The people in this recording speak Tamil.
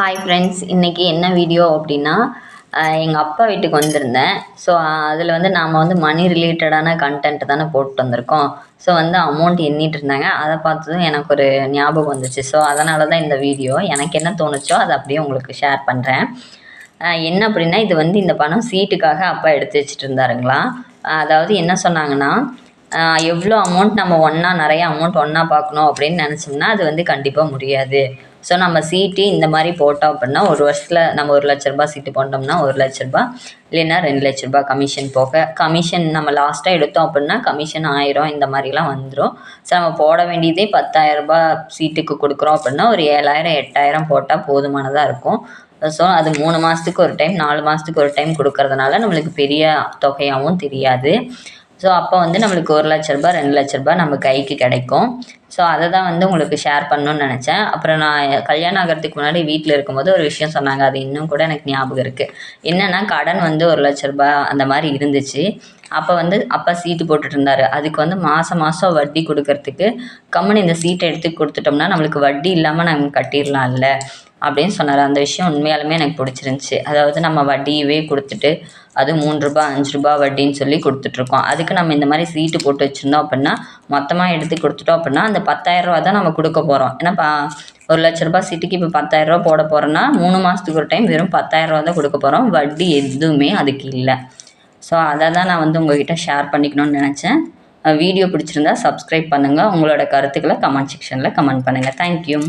ஹாய் ஃப்ரெண்ட்ஸ் இன்றைக்கி என்ன வீடியோ அப்படின்னா எங்கள் அப்பா வீட்டுக்கு வந்திருந்தேன். ஸோ அதில் வந்து நாம் வந்து மணி ரிலேட்டடான கண்டென்ட் தானே போட்டு வந்திருக்கோம். ஸோ வந்து அமௌண்ட் எண்ணிட்டு இருந்தாங்க. அதை பார்த்ததும் எனக்கு ஒரு ஞாபகம் வந்துச்சு. ஸோ அதனால தான் இந்த வீடியோ எனக்கு என்ன தோணுச்சோ அதை அப்படியே உங்களுக்கு ஷேர் பண்ணுறேன் என்ன அப்படின்னா இது வந்து இந்த பணம் சீட்டுக்காக அப்பா எடுத்து வச்சுட்டு இருந்தாருங்களா? அதாவது என்ன சொன்னாங்கன்னா எவ்வளோ அமௌண்ட் நம்ம ஒன்றா நிறைய அமௌண்ட் ஒன்றா பார்க்கணும் அப்படின்னு நினச்சோம்னா அது வந்து கண்டிப்பாக முடியாது. ஸோ நம்ம சீட்டு இந்த மாதிரி போட்டோம் அப்படின்னா ஒரு வருஷத்தில் நம்ம ஒரு லட்ச ரூபா சீட்டு போட்டோம்னா ஒரு லட்ச ரூபா இல்லைன்னா ரெண்டு லட்ச ரூபா கமிஷன் போக கமிஷன் நம்ம லாஸ்ட்டாக எடுத்தோம் அப்படின்னா கமிஷன் ஆயிரம் இந்த மாதிரிலாம் வந்துடும் ஸோ நம்ம போட வேண்டியதே பத்தாயிரரூபா சீட்டுக்கு கொடுக்குறோம் அப்படின்னா ஒரு ஏழாயிரம் எட்டாயிரம் போட்டால் போதுமானதாக இருக்கும். ஸோ அது மூணு மாதத்துக்கு ஒரு டைம் நாலு மாதத்துக்கு ஒரு டைம் கொடுக்கறதுனால நம்மளுக்கு பெரிய தொகையாகவும் தெரியாது. ஸோ அப்போ வந்து நம்மளுக்கு ஒரு லட்ச ரூபாய் ரெண்டு லட்ச ரூபாய் நம்ம கைக்கு கிடைக்கும். ஸோ அதை தான் வந்து உங்களுக்கு ஷேர் பண்ணணும்னு நினச்சேன். அப்புறம் நான் கல்யாணம் ஆகிறதுக்கு முன்னாடி வீட்டில் இருக்கும்போது ஒரு விஷயம் சொன்னாங்க. அது இன்னும் கூட எனக்கு ஞாபகம் இருக்குது என்னென்னா கடன் வந்து ஒரு லட்ச ரூபாய் அந்த மாதிரி இருந்துச்சு. அப்போ வந்து அப்பா சீட்டு போட்டுட்டு இருந்தார். அதுக்கு வந்து மாதம் மாதம் வட்டி கொடுக்கறதுக்கு கம்முன்னு இந்த சீட்டை எடுத்து கொடுத்துட்டோம்னா நம்மளுக்கு வட்டி இல்லாமல் நாங்கள் கட்டிடலாம்ல. அப்படின்னு சொன்னார். அந்த விஷயம் உண்மையாலுமே எனக்கு பிடிச்சிருந்துச்சி. அதாவது நம்ம வட்டியவே கொடுத்துட்டு அது மூணு ரூபா அஞ்சு ரூபா வட்டின்னு சொல்லி கொடுத்துட்ருக்கோம். அதுக்கு நம்ம இந்த மாதிரி சீட்டு போட்டு வச்சுருந்தோம் அப்படின்னா மொத்தமாக எடுத்து கொடுத்துட்டோம் அப்படின்னா அந்த பத்தாயிரரூவா தான் நம்ம கொடுக்க போகிறோம் ஏன்னா பா ஒரு லட்ச ரூபா சீட்டுக்கு இப்போ பத்தாயிரரூபா போட போகிறோன்னா மூணு மாதத்துக்கு ஒரு டைம் வெறும் பத்தாயிரரூவா தான் கொடுக்க போகிறோம் வட்டி எதுவுமே அதுக்கு இல்லை. ஸோ அதை தான் நான் வந்து உங்ககிட்ட ஷேர் பண்ணிக்கணும்னு நினச்சேன். வீடியோ பிடிச்சிருந்தா சப்ஸ்கிரைப் பண்ணுங்கள் உங்களோட கருத்துக்களை கமெண்ட் செக்ஷனில் கமெண்ட் பண்ணுங்கள் தேங்க்யூ